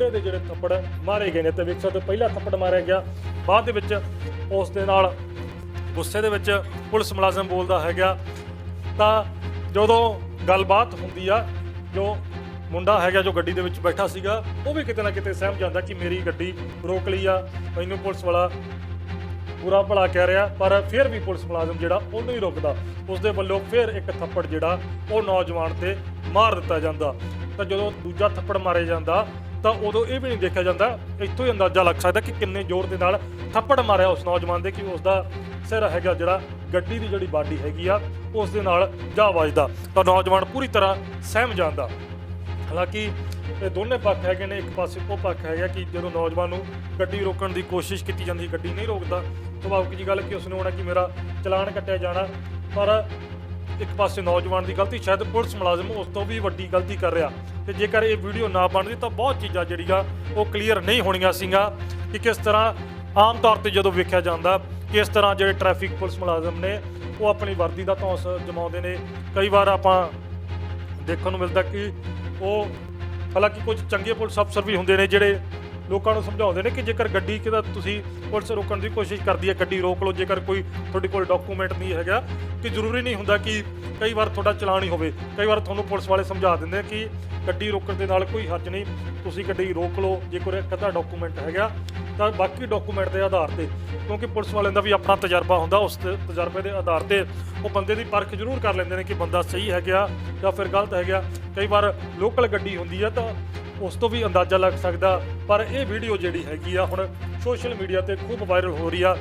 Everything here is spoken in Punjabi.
ਮੁੰਡੇ ਦੇ ਜਿਹੜੇ ਥੱਪੜ ਮਾਰੇ ਗਏ ਨੇ, ਤੇ ਵੇਖ ਸਕਦੇ ਪਹਿਲਾ ਥੱਪੜ ਮਾਰਿਆ ਗਿਆ। ਬਾਅਦ ਦੇ ਵਿੱਚ ਉਸ ਦੇ ਨਾਲ ਗੁੱਸੇ ਦੇ ਵਿੱਚ ਪੁਲਿਸ ਮੁਲਾਜ਼ਮ ਬੋਲਦਾ ਹੈਗਾ। ਤਾਂ ਜਦੋਂ ਗੱਲਬਾਤ ਹੁੰਦੀ ਆ, ਜੋ ਮੁੰਡਾ ਹੈਗਾ ਜੋ ਗੱਡੀ ਦੇ ਵਿੱਚ ਬੈਠਾ ਸੀਗਾ, ਉਹ ਵੀ ਕਿਤੇ ਨਾ ਕਿਤੇ ਸਹਿਮ ਜਾਂਦਾ ਕਿ ਮੇਰੀ ਗੱਡੀ ਰੋਕ ਲਈ ਆ, ਮੈਨੂੰ ਪੁਲਿਸ ਵਾਲਾ ਪੂਰਾ ਭਲਾ ਕਹਿ ਰਿਹਾ, ਪਰ ਫਿਰ ਵੀ ਪੁਲਿਸ ਮੁਲਾਜ਼ਮ ਜਿਹੜਾ ਉਹਨੂੰ ਹੀ ਰੋਕਦਾ। ਉਸ ਦੇ ਵੱਲੋਂ ਫਿਰ ਇੱਕ ਥੱਪੜ ਜਿਹੜਾ ਉਹ ਨੌਜਵਾਨ ਤੇ ਮਾਰ ਦਿੱਤਾ ਜਾਂਦਾ। ਤਾਂ ਜਦੋਂ ਦੂਜਾ ਥੱਪੜ ਮਾਰਿਆ ਜਾਂਦਾ ਤਾਂ ਉਦੋਂ ਇਹ ਵੀ ਨਹੀਂ ਦੇਖਿਆ ਜਾਂਦਾ, ਇੱਥੋਂ ਹੀ ਅੰਦਾਜ਼ਾ ਲੱਗ ਸਕਦਾ ਕਿ ਕਿੰਨੇ ਜ਼ੋਰ ਦੇ ਨਾਲ ਥੱਪੜ ਮਾਰਿਆ ਉਸ ਨੌਜਵਾਨ ਦੇ ਕਿ ਉਸ ਦਾ ਸਿਰ ਹੈਗਾ ਜਿਹੜਾ ਗੱਡੀ ਦੀ ਜਿਹੜੀ ਬਾਡੀ ਹੈਗੀ ਆ, ਉਸ ਦੇ ਨਾਲ ਜਾ ਵੱਜਦਾ। ਤਾਂ ਨੌਜਵਾਨ ਪੂਰੀ ਤਰ੍ਹਾਂ ਸਹਿਮ ਜਾਂਦਾ। ਹਾਲਾਂਕਿ ਇਹ ਦੋਨੇ ਪੱਖ ਹੈਗੇ ਨੇ, ਇੱਕ ਪਾਸੇ ਉਹ ਪੱਖ ਹੈਗਾ ਕਿ ਜਦੋਂ ਨੌਜਵਾਨ ਨੂੰ ਗੱਡੀ ਰੋਕਣ ਦੀ ਕੋਸ਼ਿਸ਼ ਕੀਤੀ ਜਾਂਦੀ, ਗੱਡੀ ਨਹੀਂ ਰੋਕਦਾ ਸੁਭਾਵਿਕ ਜੀ ਗੱਲ ਕਿ ਉਸ ਨੂੰ ਹੋਣਾ ਕਿ ਮੇਰਾ ਚਲਾਨ ਕੱਟਿਆ ਜਾਣਾ, ਪਰ ਇੱਕ ਪਾਸੇ ਨੌਜਵਾਨ ਦੀ ਗਲਤੀ, ਸ਼ਾਇਦ ਪੁਲਿਸ ਮੁਲਾਜ਼ਮ ਉਸ ਤੋਂ ਵੀ ਵੱਡੀ ਗਲਤੀ ਕਰ ਰਿਹਾ। ਤੇ ਜੇਕਰ ਇਹ ਵੀਡੀਓ ਨਾ ਬਣਦੀ ਤਾਂ ਬਹੁਤ ਚੀਜ਼ਾਂ ਜਿਹੜੀਆਂ, ਉਹ ਕਲੀਅਰ ਨਹੀਂ ਹੋਣੀਆਂ ਸੀਗਾ ਕਿ ਕਿਸ ਤਰ੍ਹਾਂ ਆਮ ਤੌਰ ਤੇ ਜਦੋਂ ਵੇਖਿਆ ਜਾਂਦਾ, ਕਿਸ ਤਰ੍ਹਾਂ ਜਿਹੜੇ ਟ੍ਰੈਫਿਕ ਪੁਲਿਸ ਮੁਲਾਜ਼ਮ ਨੇ, ਉਹ ਆਪਣੀ ਵਰਦੀ ਦਾ ਧੌਂਸ ਜਮਾਉਂਦੇ ਨੇ। ਕਈ ਵਾਰ ਆਪਾਂ ਦੇਖਣ ਨੂੰ ਮਿਲਦਾ ਕਿ ਉਹ, ਹਾਲਾਂਕਿ ਕੁਝ ਚੰਗੇ ਪੁਲਿਸ ਅਫਸਰ ਵੀ ਹੁੰਦੇ ਨੇ ਜਿਹੜੇ ਲੋਕਾਂ ਨੂੰ ਸਮਝਾਉਂਦੇ ਨੇ ਕਿ ਜੇਕਰ ਗੱਡੀ ਕਿਦਾ ਤੁਸੀਂ ਪੁਲਿਸ ਰੋਕਣ ਦੀ ਕੋਸ਼ਿਸ਼ ਕਰਦੀ ਹੈ, ਗੱਡੀ ਰੋਕ ਲਓ, ਜੇਕਰ ਕੋਈ ਤੁਹਾਡੇ ਕੋਲ ਡਾਕੂਮੈਂਟ ਨਹੀਂ ਹੈਗਾ, ਕਿ ਜ਼ਰੂਰੀ ਨਹੀਂ ਹੁੰਦਾ ਕਿ ਕਈ ਵਾਰ ਤੁਹਾਡਾ ਚਲਾਨ ਹੀ ਹੋਵੇ। ਕਈ ਵਾਰ ਤੁਹਾਨੂੰ ਪੁਲਿਸ ਵਾਲੇ ਸਮਝਾ ਦਿੰਦੇ ਕਿ ਗੱਡੀ ਰੋਕਣ ਦੇ ਨਾਲ ਕੋਈ ਹਰਜ ਨਹੀਂ, ਤੁਸੀਂ ਗੱਡੀ ਰੋਕ ਲਓ ਜੇਕਰ ਇੱਕ ਅੱਧਾ ਡਾਕੂਮੈਂਟ ਹੈਗਾ, ਤਾਂ ਬਾਕੀ ਡਾਕੂਮੈਂਟ ਦੇ ਆਧਾਰ ਤੇ, ਕਿਉਂਕਿ ਪੁਲਿਸ ਵਾਲਿਆਂ ਦਾ ਵੀ ਆਪਣਾ ਤਜਰਬਾ ਹੁੰਦਾ, ਉਸ ਤਜਰਬੇ ਦੇ ਆਧਾਰ ਤੇ ਉਹ ਬੰਦੇ ਦੀ ਪਰਖ ਜ਼ਰੂਰ ਕਰ ਲੈਂਦੇ ਨੇ ਕਿ ਬੰਦਾ ਸਹੀ ਹੈਗਾ ਜਾਂ ਫਿਰ ਗਲਤ ਹੈਗਾ। ਕਈ ਵਾਰ ਲੋਕਲ ਗੱਡੀ ਹੁੰਦੀ ਆ ਤਾਂ ਉਸ ਤੋਂ ਵੀ ਅੰਦਾਜ਼ਾ ਲੱਗ ਸਕਦਾ, ਪਰ ਇਹ ਵੀਡੀਓ ਜਿਹੜੀ ਹੈਗੀ ਆ ਹੁਣ ਸੋਸ਼ਲ ਮੀਡੀਆ ਤੇ ਖੂਬ ਵਾਇਰਲ ਹੋ ਰਹੀ ਆ।